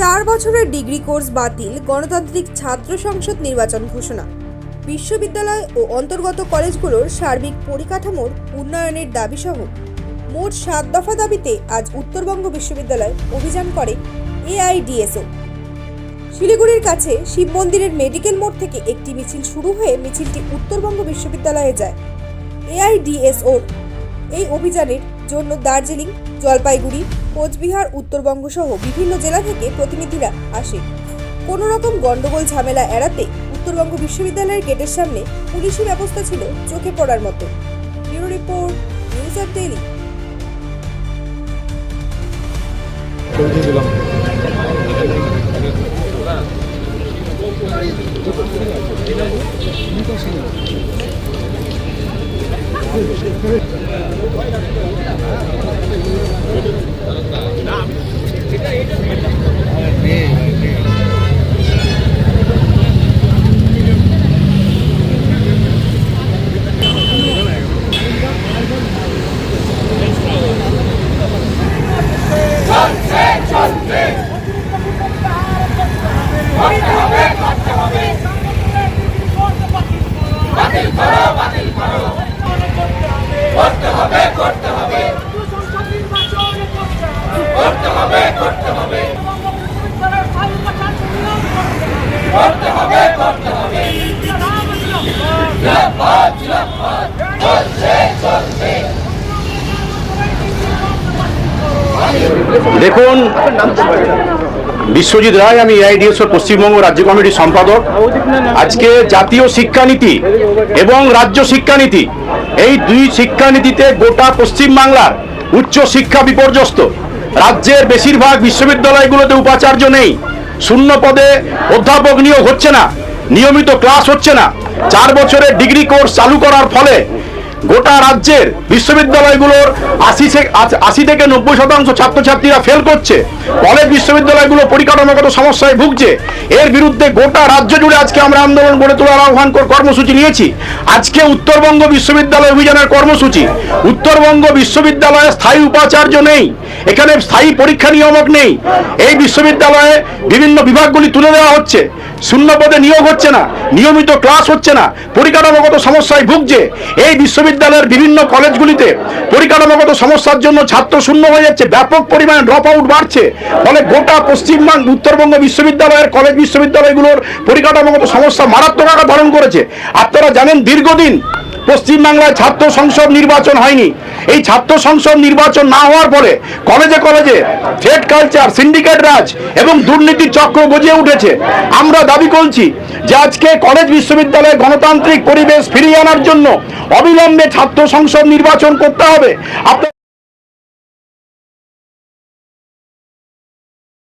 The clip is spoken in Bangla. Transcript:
চার বছরের ডিগ্রি কোর্স বাতিল, গণতান্ত্রিক ছাত্র সংসদ নির্বাচন ঘোষণা। বিশ্ববিদ্যালয় ও অন্তর্গত কলেজগুলোর সার্বিক পরিকাঠামোর উন্নয়নের দাবিসহ মোট সাত দফা দাবিতে আজ উত্তরবঙ্গ বিশ্ববিদ্যালয় অভিযান করে এআইডিএসও। শিলিগুড়ির কাছে শিব মন্দিরের মেডিকেল মোড় থেকে একটি মিছিল শুরু হয়ে মিছিলটি উত্তরবঙ্গ বিশ্ববিদ্যালয়ে যায়। এআইডিএসওর এই অভিযানের জন্য দার্জিলিং জলপাইগুড়ি, কোচবিহার উত্তরবঙ্গ সহ বিভিন্ন জেলা থেকে প্রতিনিধিরা আসে। কোনো রকম গন্ডগোল ঝামেলা এড়াতে উত্তরবঙ্গ বিশ্ববিদ্যালয়ের গেটের সামনে পুলিশি ব্যবস্থা ছিল চোখে পড়ার মতো। ব্যুরো রিপোর্ট, নিউজ অফ দেখুন, বিশ্বজিৎ রায়, আমি এআইডিএসও পশ্চিমবঙ্গ রাজ্য কমিটির সম্পাদক। আজকে জাতীয় শিক্ষানীতি এবং রাজ্য শিক্ষানীতি, এই দুই শিক্ষানীতিতে গোটা পশ্চিমবাংলার উচ্চ শিক্ষা বিপর্যস্ত। রাজ্যের বেশিরভাগ বিশ্ববিদ্যালয়গুলোতে উপাচার্য নেই। শূন্য পদে অধ্যাপক নিয়োগ হচ্ছে না, নিয়মিত ক্লাস হচ্ছে না। চার বছরের ডিগ্রি কোর্স চালু করার ফলে গোটা রাজ্যের বিশ্ববিদ্যালয়গুলোর আশি আশি থেকে নব্বই শতাংশ ছাত্রছাত্রীরা ফেল করছে। কলেজ বিশ্ববিদ্যালয়গুলো পরিকাঠামোগত সমস্যায় ভুগছে। এর বিরুদ্ধে গোটা রাজ্য জুড়ে আজকে আমরা আন্দোলন গড়ে তোলার আহ্বান কর্মসূচি নিয়েছি। আজকে উত্তরবঙ্গ বিশ্ববিদ্যালয় অভিযানের কর্মসূচি। উত্তরবঙ্গ বিশ্ববিদ্যালয়ে স্থায়ী উপাচার্য নেই। এখানে স্থায়ী পরীক্ষা নিয়ামক নেই। এই বিশ্ববিদ্যালয়ে বিভিন্ন বিভাগগুলি তুলে দেওয়া হচ্ছে। শূন্য পদে নিয়োগ হচ্ছে না, নিয়মিত ক্লাস হচ্ছে না, পরিকাঠামোগত সমস্যায় ভুগছে। এই বিশ্ববিদ্যালয়ের বিভিন্ন কলেজগুলিতে পরিকাঠামোগত সমস্যার জন্য ছাত্র শূন্য হয়ে যাচ্ছে, ব্যাপক পরিমাণে ড্রপ আউট বাড়ছে। ফলে গোটা পশ্চিমবঙ্গ, উত্তরবঙ্গ বিশ্ববিদ্যালয়ের কলেজ বিশ্ববিদ্যালয়গুলোর পরিকাঠামোগত সমস্যা মারাত্মক আকার ধারণ করেছে। আপনারা জানেন দীর্ঘদিন পশ্চিমবাংলায় ছাত্র সংসদ নির্বাচন হয়নি। এই ছাত্র সংসদ নির্বাচন না হওয়ার পরে কলেজে কলেজে থ্রেড কালচার, সিন্ডিকেট রাজ এবং দুর্নীতির চক্র গজিয়ে উঠেছে। আমরা দাবি করছি যে আজকে কলেজ বিশ্ববিদ্যালয়ে গণতান্ত্রিক পরিবেশ ফিরিয়ে আনার জন্য অবিলম্বে ছাত্র সংসদ নির্বাচন করতে হবে। আপনার